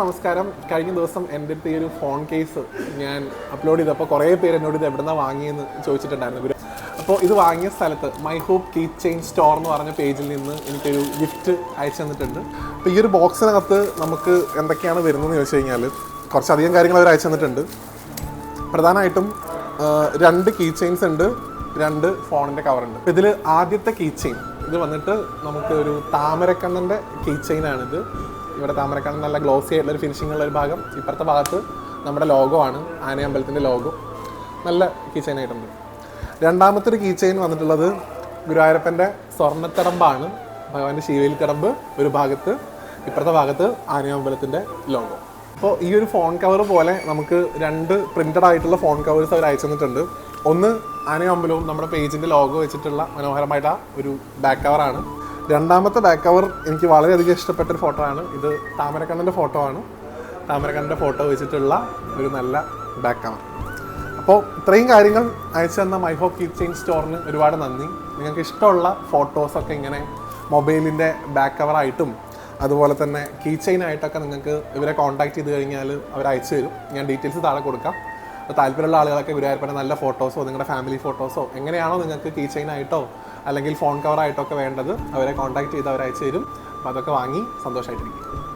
നമസ്കാരം. കഴിഞ്ഞ ദിവസം എന്റെ അടുത്ത് ഈ ഒരു ഫോൺ കേസ് ഞാൻ അപ്ലോഡ് ചെയ്തപ്പോൾ കുറേ പേര് എന്നോട് ഇത് എവിടെ നിന്നാണ് വാങ്ങിയെന്ന് ചോദിച്ചിട്ടുണ്ടായിരുന്നു അപ്പോൾ ഇത് വാങ്ങിയ സ്ഥലത്ത് My Hope Key Chain Store എന്ന് പറഞ്ഞ പേജിൽ നിന്ന് എനിക്കൊരു ഗിഫ്റ്റ് അയച്ചു തന്നിട്ടുണ്ട്. അപ്പോൾ ഈ ഒരു ബോക്സിനകത്ത് നമുക്ക് എന്തൊക്കെയാണ് വരുന്നതെന്ന് ചോദിച്ചു കഴിഞ്ഞാൽ കുറച്ചധികം കാര്യങ്ങൾ അവർ അയച്ചു തന്നിട്ടുണ്ട്. പ്രധാനമായിട്ടും രണ്ട് കീ ചെയിൻസ് ഉണ്ട് രണ്ട് ഫോണിന്റെ കവറുണ്ട് ഇതിൽ ആദ്യത്തെ കീ ചെയിൻ ഇത് വന്നിട്ട് നമുക്ക് ഒരു താമരക്കണ്ണന്റെ കീ ചെയിനാണിത് ഇവിടെ താമരക്കണ്ണൻ നല്ല ഗ്ലോസി ആയിട്ടുള്ള ഒരു ഫിനിഷിംഗ് ഉള്ള ഒരു ഭാഗം. ഇപ്പുറത്തെ ഭാഗത്ത് നമ്മുടെ ലോഗോ ആണ് ആനയമ്പലത്തിന്റെ ലോഗോ. നല്ല കീ ചെയിൻ ആയിട്ടുണ്ട്. രണ്ടാമത്തെ ഒരു കീ ചെയിൻ വന്നിട്ടുള്ളത് ഗുരുവായൂരപ്പന്റെ സ്വർണത്തടമ്പാണ്. ഭഗവാന്റെ ശിവയിൽ തടമ്പ് ഒരു ഭാഗത്ത് ഇപ്പുറത്തെ ഭാഗത്ത് ആനയമ്പലത്തിന്റെ ലോഗോ. അപ്പോൾ ഈ ഒരു ഫോൺ കവർ പോലെ നമുക്ക് രണ്ട് പ്രിന്റഡ് ആയിട്ടുള്ള ഫോൺ കവേഴ്സ് അവർ അയച്ചു തന്നിട്ടുണ്ട്. ഒന്ന് ആനയമ്പലവും നമ്മുടെ പേജിന്റെ ലോഗോ വെച്ചിട്ടുള്ള മനോഹരമായിട്ട് ഒരു ബാക്ക് കവറാണ് രണ്ടാമത്തെ ബാക്ക് കവർ എനിക്ക് വളരെയധികം ഇഷ്ടപ്പെട്ട ഒരു ഫോട്ടോ ആണ്. ഇത് താമരക്കണ്ണന്റെ ഫോട്ടോ ആണ്. താമരക്കണ്ണന്റെ ഫോട്ടോ വെച്ചിട്ടുള്ള ഒരു നല്ല ബാക്ക് കവർ അപ്പോൾ ഇത്രയും കാര്യങ്ങൾ അയച്ചു തന്ന മൈ ഹോപ്പ് കീപ് ചെയിൻ സ്റ്റോറിന് ഒരുപാട് നന്ദി. നിങ്ങൾക്ക് ഇഷ്ടമുള്ള ഫോട്ടോസൊക്കെ ഇങ്ങനെ മൊബൈലിന്റെ ബാക്ക് കവറായിട്ടും അതുപോലെ തന്നെ കീ ചെയിൻ ആയിട്ടൊക്കെ നിങ്ങൾക്ക് ഇവരെ കോൺടാക്ട് ചെയ്ത് കഴിഞ്ഞാൽ അവർ അയച്ചു തരും. ഞാൻ ഡീറ്റെയിൽസ് താഴെ കൊടുക്കാം. അപ്പോൾ താല്പര്യമുള്ള ആളുകളൊക്കെ ഗുരുവായൂരപ്പന്റെ നല്ല ഫോട്ടോസോ നിങ്ങളുടെ ഫാമിലി ഫോട്ടോസോ എങ്ങനെയാണോ നിങ്ങൾക്ക് കീ ചെയിനായിട്ടോ അല്ലെങ്കിൽ ഫോൺ കവറായിട്ടോ ഒക്കെ വേണ്ടത് അവരെ കോൺടാക്ട് ചെയ്ത് അവർ അയച്ചു തരും. അപ്പോൾ അതൊക്കെ വാങ്ങി സന്തോഷമായിട്ടിരിക്കും